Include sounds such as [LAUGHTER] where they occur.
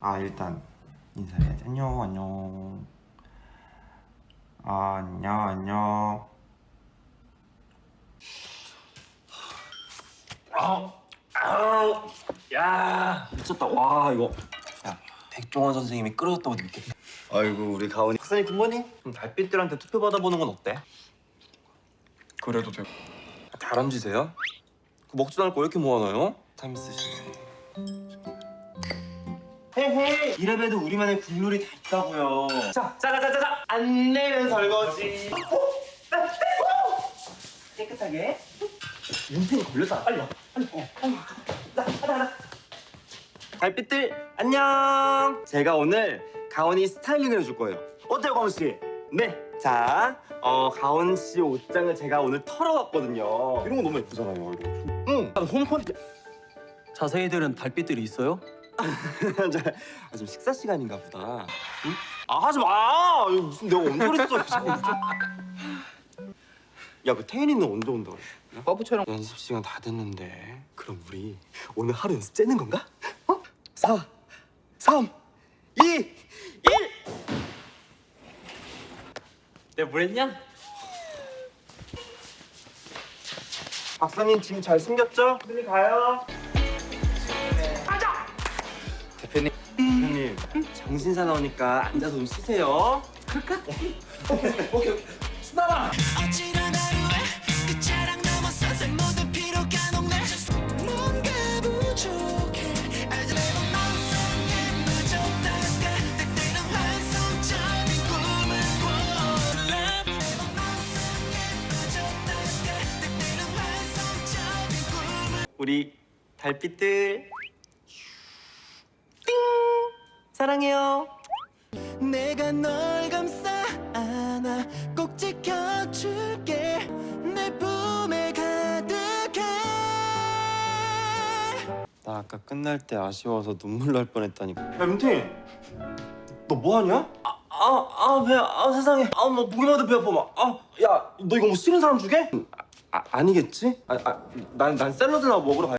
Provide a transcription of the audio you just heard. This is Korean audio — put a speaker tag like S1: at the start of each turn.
S1: 아 일단 인사해야지 안녕 안녕 아 안녕 안녕
S2: 아우, 아우, 야, 미쳤다. 와, 이거. 야, 백종원 선생님이 끌어줬다고 느꼈다.
S3: 아이고 우리 가온이
S2: 박사님 굿모닝. 그럼 달빛들한테 투표 받아보는 건 어때?
S4: 그래도 돼.
S2: 잘한 짓이세요? 그 먹지도 않을 거 왜 이렇게 모아놔요? 타임 쓰시네. 헤헤, 이래봬도 우리만의 국룰이 다 있다고요. 자, 짜자자자자, 안 내면 설거지. 깨끗하게. 윤탱이 걸렸다. 빨리 와. 빨리. 어, 빨리 와. 나, 하나, 하나. 달빛들 안녕. 제가 오늘 가온이 스타일링을 해줄 거예요. 어때요, 가온 씨? 네. 자, 어 가온 씨 옷장을 제가 오늘 털어왔거든요. 이런 거 너무 예쁘잖아요, 이거. 응. 홈콘.
S5: 자세히들은 달빛들이 있어요? [LAUGHS]
S2: 저, 아, 좀 식사 시간인가 보다. 응? 아 하지 마. 이거 무슨 내가 언제 그랬어? 자꾸 야, 그 태인이는 언제 온다 그랬어?
S4: 버브 촬영
S2: 연습 시간 다 됐는데. 그럼 우리 오늘 하루 연습 째는 건가? 어? 4, 3, 2, 1. 내가 뭘 했냐? 박사님 짐 잘 숨겼죠? 빨리 가요.
S4: 대표님.
S2: 대표님 정신 사나우니까 앉아서 좀 쉬세요.
S6: 어찌나 하루에 끝자락 넘어서 모든 피로가 녹네. 뭔가 부족해. 알지 매번 맘속에 빠졌다가 때때는 환상적인 꿈을 꿔라. 매번 맘속에 빠졌다가 때때는 환상적인 꿈을
S2: 우리 달빛들 사랑해요.
S6: 내가 널 감싸 안아 꼭 지켜줄게 내 품에 가득해
S2: 나 아까 끝날 때 아쉬워서 눈물 날 뻔했다니까. 야 민태, 너 뭐하냐? 아아아배아 세상에 아 뭐 보기만 해도 배 아파 막. 아야 너 이거 뭐 싫은 사람 주게? 아, 아 아니겠지? 아아난난 샐러드나 먹으러 가.